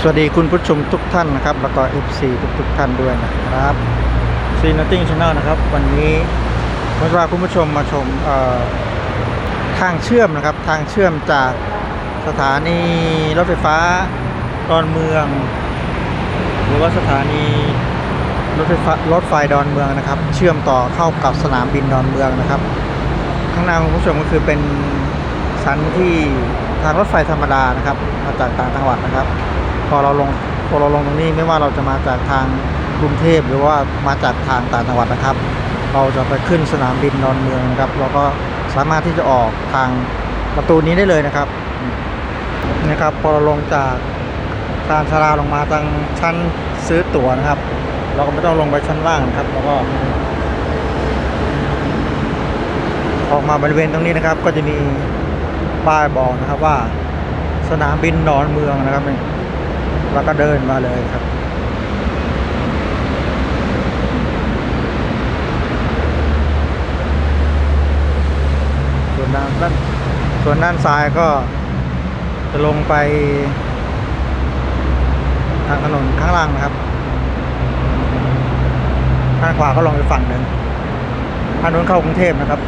สวัสดีคุณผู้ชมทุกท่านนะครับ แล้วก็ FC ทุกทุกๆท่านด้วยนะครับซีนัตติ้งช n แนลนะครับ วันนี้ผมจะพาคุณผู้ชมมาชมทางเชื่อมนะครับ ทางเชื่อมจากสถานีรถไฟฟ้าดอนเมือง หรือว่าสถานีรถไฟฟ้ารถไฟดอนเมืองนะครับ เชื่อมต่อเข้ากับสนามบินดอนเมืองนะครับ ข้างหน้าคุณผู้ชมก็คือเป็นชั้นที่ทางรถไฟธรรมดานะครับ มาจากต่างจังหวัดนะครับ พอเราลงพอเราลงตรงนี้ไม่ว่าเราจะมาจากทางกรุงเทพหรือว่ามาจากทางต่างจังหวัดนะครับ เราจะไปขึ้นสนามบินดอนเมืองนะครับ เราก็สามารถที่จะออกทางประตูนี้ได้เลยนะครับนะครับ พอเราลงจากชานชาลาลงมาทางชั้นซื้อตั๋วนะครับ เราก็ไม่ต้องลงไปชั้นล่างนะครับแล้วก็ ออกมาบริเวณตรงนี้นะครับ ก็จะมีป้ายบอกนะครับว่า สนามบินดอนเมืองนะครับนี่ แล้วก็เดินมาเลยครับ ส่วนด้านด้านส่วนด้านซ้ายก็จะลงไป ทางถนนข้างล่างนะครับด้านขวาก็ลงไปฝั่งหนึ่งทางนู้นเข้ากรุงเทพนะครับ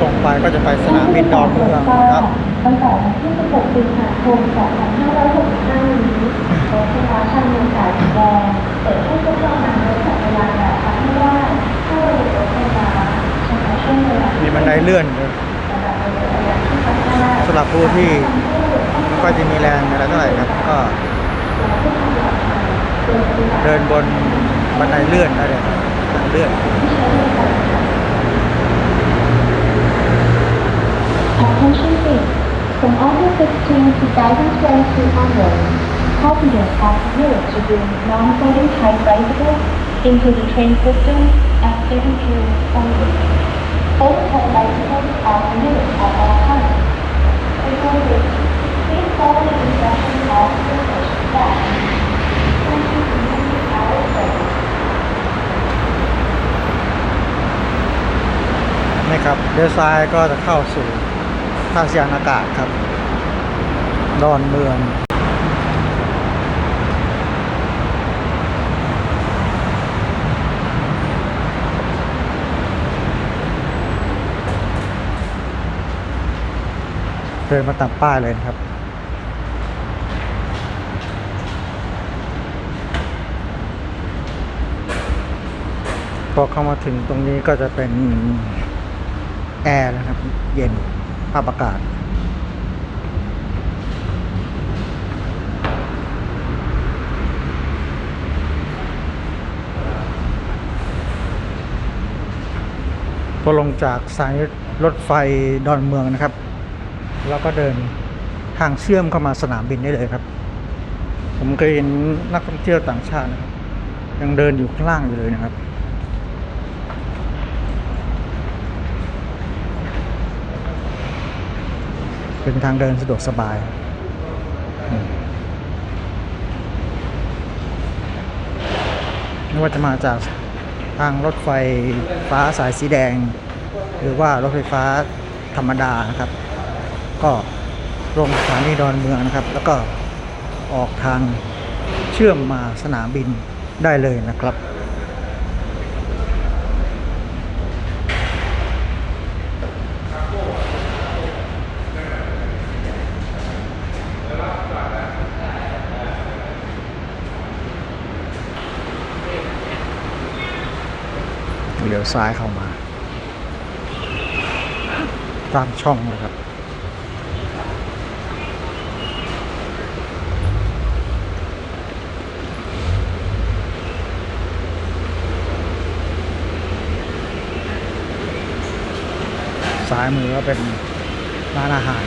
ตรงไปก็จะไปสนามบินดอนเมืองนะครับตั้งแต่วันที่16สิงหาคม2565นี้รถไฟฟ้าชานเมืองสายสีแดงเปิดให้ผู้เข้านั่งรถจักรยานแบบพักไม่ได้เข้าริเรถไฟฟ้าเฉพาะช่วงเวลามีบันไดเลื่อนด้วยสำหรับรถจักรยาหรับผู้ที่ไม่ค่อยจะมีแรงอะไรเท่าไหร่ครับก็ เดินบนบันไดเลื่อนได้เลยทางเลื่อน Attention please. From August 16, 2022 onwards, passengers are permitted to bring non-boarding type bicycles into the train system at certain periods only. Folding type bicycles are permitted at all times. Before this, please follow the instructions of the station staff. Thank you for using our service. นี่ครับเลี้ยวซ้ายก็จะเข้าสู่ ท่าเสียานอากาศครับ ดอนเมือง เดินมาตามป้ายเลยนะครับพอเข้ามาถึงตรงนี้ก็จะเป็นแอร์นะครับ เย็น ภาพอากาศ พอลงจากสายรถไฟดอนเมืองนะครับ แล้วก็เดินทางเชื่อมเข้ามาสนามบินได้เลยครับ ผมเคยเห็นนักท่องเที่ยวต่างชาตินะครับยังเดินอยู่ข้างล่างอยู่เลยนะครับ เป็นทางเดินสะดวกสบาย ไม่ว่าจะมาจากทางรถไฟฟ้าสายสีแดง หรือว่ารถไฟฟ้าธรรมดานะครับ ก็ลงสถานีดอนเมืองนะครับ แล้วก็ออกทางเชื่อมมาสนามบินได้เลยนะครับ เลี้ยวซ้ายเข้ามา ตามช่องนะครับ ซ้ายมือก็เป็นร้านอาหาร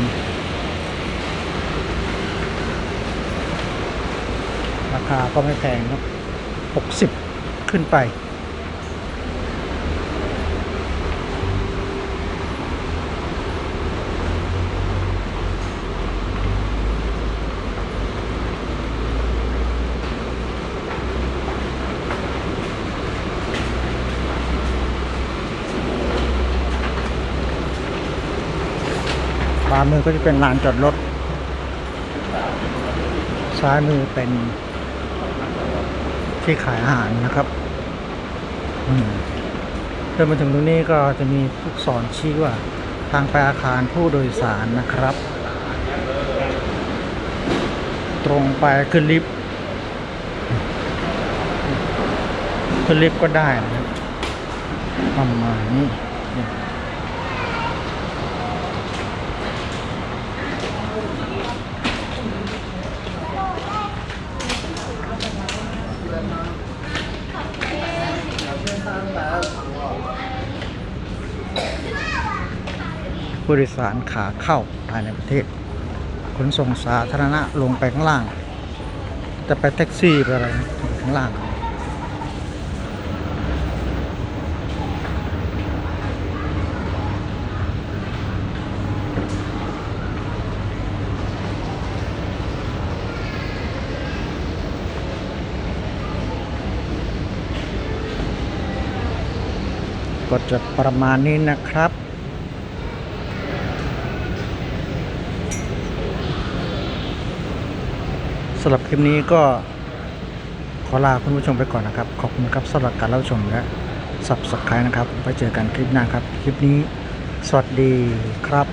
ราคาก็ไม่แพงครับ 60 ขึ้นไป วามือก็จะเป็นลานจอดรถ ซ้ายมือเป็น ที่ขายอาหารนะครับเดินมาถึงตรงนี้ก็จะมีลูกศรชี้ว่า ทางไปอาคารผู้โดยสารนะครับ ตรงไปขึ้นลิฟต์ขึ้นลิฟต์ก็ได้นะประมาณนี้เนี่ย ผู้โดยสารขาเข้าภายในประเทศ ขนส่งสาธารณะลงไปข้างล่าง จะไปแท็กซี่ไปอะไรข้างล่างก็จะประมาณนี้นะครับ สำหรับคลิปนี้ก็ขอลาคุณผู้ชมไปก่อนนะครับ ขอบคุณครับสำหรับการรับชมและ subscribe นะครับ ไปเจอกันคลิปหน้าครับ คลิปนี้ สวัสดีครับ